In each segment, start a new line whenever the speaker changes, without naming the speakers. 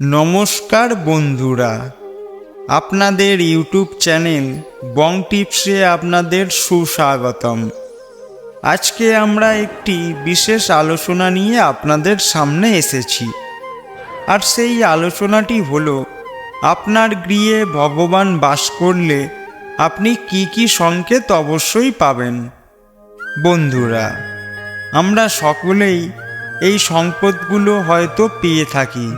নমস্কার বন্ধুরা। আপনাদের ইউটিউব চ্যানেল বং টিপসে আপনাদের সুস্বাগতম। আজকে আমরা একটি বিশেষ আলোচনা নিয়ে আপনাদের সামনে এসেছি। আর সেই আলোচনাটি হলো, আপনার গৃহে ভগবান বাস করলে আপনি কি কি সংকেত অবশ্যই পাবেন? বন্ধুরা, আমরা সকলেই এই সম্পদগুলো হয়তো পেয়ে থাকি।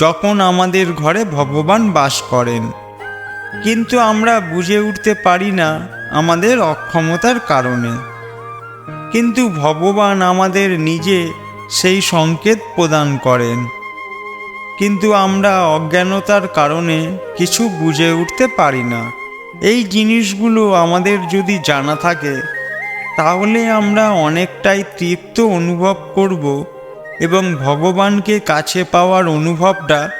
যখন আমাদের ঘরে ভগবান বাস করেন। কিন্তু আমরা বুঝে উঠতে পারি না আমাদের অক্ষমতার কারণে। কিন্তু ভগবান আমাদের নিজে সেই সংকেত প্রদান করেন। কিন্তু আমরা অজ্ঞানতার কারণে কিছু বুঝে উঠতে পারি না। এই জিনিসগুলো আমাদের যদি জানা থাকে, তাহলে আমরা অনেকটাই তৃপ্ত অনুভব করব এবং ভগবানকে কাছে পাওয়ার অনুভবটা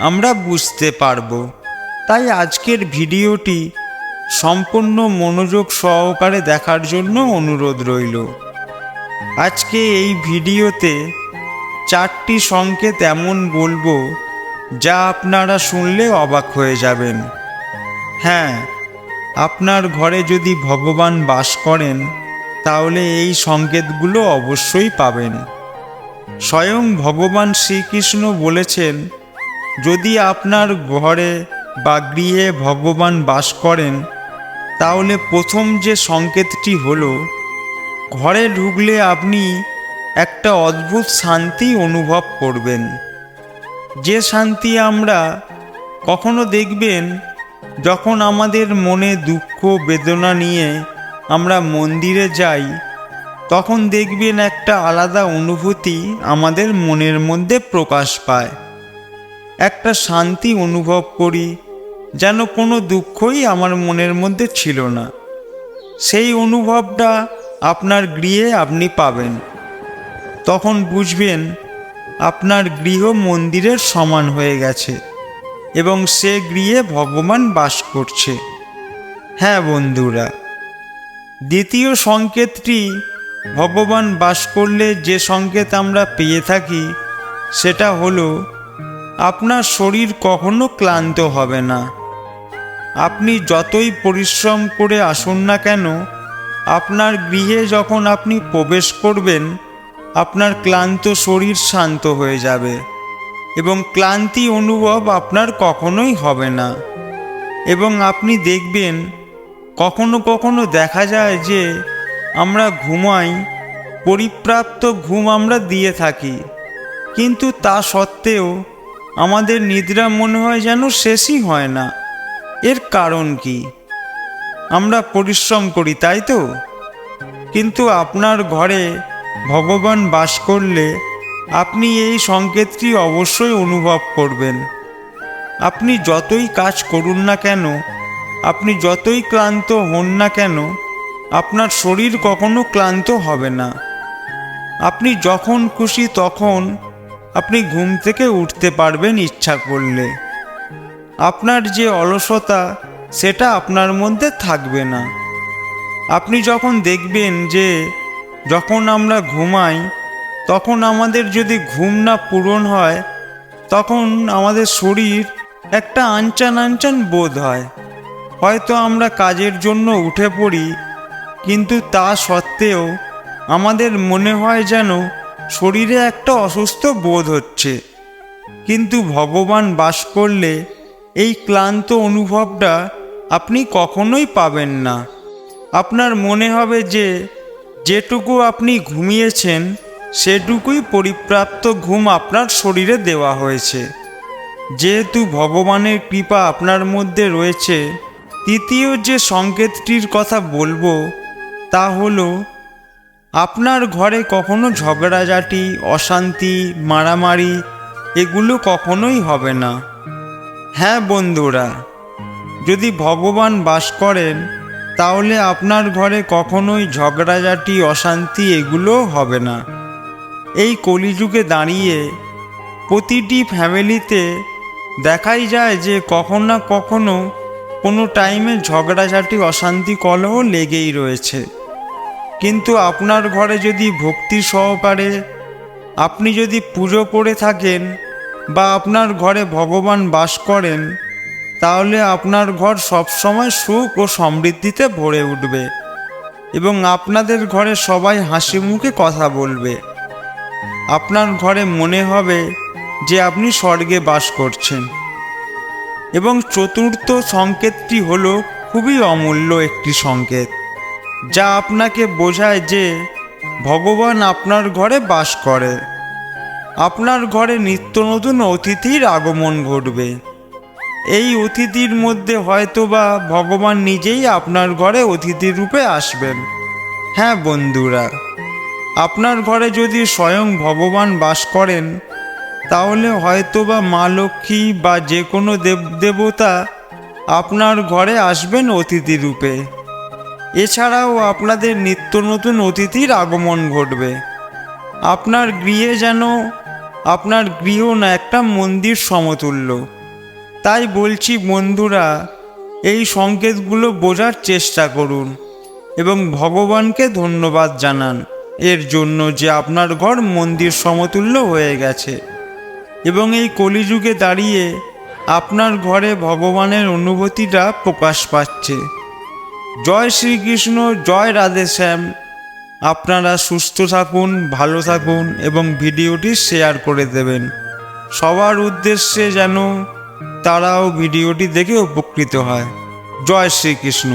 আমরা বুঝতে পারব। তাই আজকের ভিডিওটি সম্পূর্ণ মনোযোগ সহকারে দেখার জন্য অনুরোধ রইল। আজকে এই ভিডিওতে চারটি সংকেত এমন বলব, যা আপনারা শুনলে অবাক হয়ে যাবেন। হ্যাঁ আপনার ঘরে যদি ভগবান বাস করেন, তাহলে এই সংকেতগুলো অবশ্যই পাবেন। স্বয়ং ভগবান শ্রীকৃষ্ণ বলেছেন, যদি আপনার ঘরে বা গৃহে ভগবান বাস করেন, তাহলে প্রথম যে সংকেতটি হলো, ঘরে ঢুকলে আপনি একটা অদ্ভুত শান্তি অনুভব করবেন। যে শান্তি আমরা কখনো দেখবেন যখন আমাদের মনে দুঃখ, বেদনা নিয়ে আমরা মন্দিরে যাই তখন দেখবেন একটা আলাদা অনুভূতি আমাদের মনের মধ্যে প্রকাশ পায়। একটা শান্তি অনুভব করি, যেন কোনো দুঃখই আমার মনের মধ্যে ছিল না। সেই অনুভবটা আপনার গৃহে আপনি পাবেন। তখন বুঝবেন, আপনার গৃহ মন্দিরের সমান হয়ে গেছে এবং সে গৃহে ভগবান বাস করছে। হ্যাঁ বন্ধুরা, দ্বিতীয় সংকেতটি ভগবান বাস করলে যে সংকেত আমরা পেয়ে থাকি, সেটা হলো, আপনার শরীর কখনো ক্লান্ত হবে না। আপনি যতই পরিশ্রম করে আসুন না কেন, আপনার গৃহে যখন আপনি প্রবেশ করবেন, আপনার ক্লান্ত শরীর শান্ত হয়ে যাবে এবং ক্লান্তি অনুভব আপনার কখনোই হবে না। এবং আপনি দেখবেন, কখনো কখনো দেখা যায় যে আমরা ঘুমাই, পরিপ্রাপ্ত ঘুম আমরা দিয়ে থাকি। কিন্তু তা সত্ত্বেও আমাদের নিদ্রা মনে হয় যেন শেষই হয় না। এর কারণ কি? আমরা পরিশ্রম করি, তাই তো? কিন্তু আপনার ঘরে ভগবান বাস করলে আপনি এই সংকেতটি অবশ্যই অনুভব করবেন। আপনি যতই কাজ করুন না কেন, আপনি যতই ক্লান্ত হন না কেন আপনার শরীর কখনো ক্লান্ত হবে না। আপনি যখন খুশি তখন আপনি ঘুম থেকে উঠতে পারবেন ইচ্ছা করলে। আপনার যে অলসতা, সেটা আপনার মধ্যে থাকবে না। আপনি যখন দেখবেন যে যখন আমরা ঘুমাই, তখন আমাদের যদি ঘুম না পূরণ হয়, তখন আমাদের শরীর একটা আনচান আনচান বোধ হয়। হয়তো আমরা কাজের জন্য উঠে পড়ি কিন্তু তা সত্ত্বেও আমাদের মনে হয় যেন শরীরে একটা অসুস্থ বোধ হচ্ছে। কিন্তু ভগবান বাস করলে এই ক্লান্ত অনুভবটা আপনি কখনোই পাবেন না। আপনার মনে হবে যে যেটুকু আপনি ঘুমিয়েছেন, সেটুকুই পরিপ্রাপ্ত ঘুম আপনার শরীরে দেওয়া হয়েছে। যেহেতু ভগবানের কৃপা আপনার মধ্যে রয়েছে, তৃতীয় যে সংকেতটির কথা বলব তা হলো, আপনার ঘরে কখনো ঝগড়াঝাটি, অশান্তি, মারামারি, এগুলো কখনোই হবে না। হ্যাঁ বন্ধুরা, যদি ভগবান বাস করেন, তাহলে আপনার ঘরে কখনোই ঝগড়াঝাটি, অশান্তি এগুলো হবে না। এই কলিযুগে দাঁড়িয়ে প্রতিটি ফ্যামিলিতে দেখাই যায় যে কখনো না কখনো কোনো টাইমে ঝগড়াঝাটি, অশান্তি কলহ লেগেই রয়েছে। কিন্তু আপনার ঘরে যদি ভক্তি সহকারে আপনি যদি পুজো করে থাকেন বা আপনার ঘরে ভগবান বাস করেন, তাহলে আপনার ঘর সবসময় সুখ ও সমৃদ্ধিতে ভরে উঠবে এবং আপনাদের ঘরে সবাই হাসি মুখে কথা বলবে। আপনার ঘরে মনে হবে যে আপনি স্বর্গে বাস করছেন। এবং চতুর্থ সংকেতটি হলো খুবই অমূল্য একটি সংকেত। যা আপনাকে বোঝায় যে ভগবান আপনার ঘরে বাস করে। আপনার ঘরে নিত্য নতুন অতিথির আগমন ঘটবে। এই অতিথির মধ্যে হয়তোবা ভগবান নিজেই আপনার ঘরে অতিথি রূপে আসবেন। হ্যাঁ বন্ধুরা, আপনার ঘরে যদি স্বয়ং ভগবান বাস করেন, তাহলে হয়তোবা মা লক্ষ্মী বা যে কোনো দেবদেবতা আপনার ঘরে আসবেন অতিথি রূপে। এছাড়াও আপনাদের নিত্য নতুন অতিথির আগমন ঘটবে। আপনার গৃহে যেন, আপনার গৃহ না একটা মন্দির সমতুল্য। তাই বলছি বন্ধুরা, এই সংকেতগুলো বোঝার চেষ্টা করুন এবং ভগবানকে ধন্যবাদ জানান। এর জন্য যে আপনার ঘর মন্দির সমতুল্য হয়ে গেছে এবং এই কলিযুগে দাঁড়িয়ে আপনার ঘরে ভগবানের অনুভূতিটা প্রকাশ পাচ্ছে। জয় শ্রীকৃষ্ণ, জয় রাধে শ্যাম। আপনারা সুস্থ থাকুন, ভালো থাকুন এবং ভিডিওটি শেয়ার করে দেবেন। সবার উদ্দেশ্যে যেন তারাও ভিডিওটি দেখে উপকৃত হয়। জয় শ্রীকৃষ্ণ।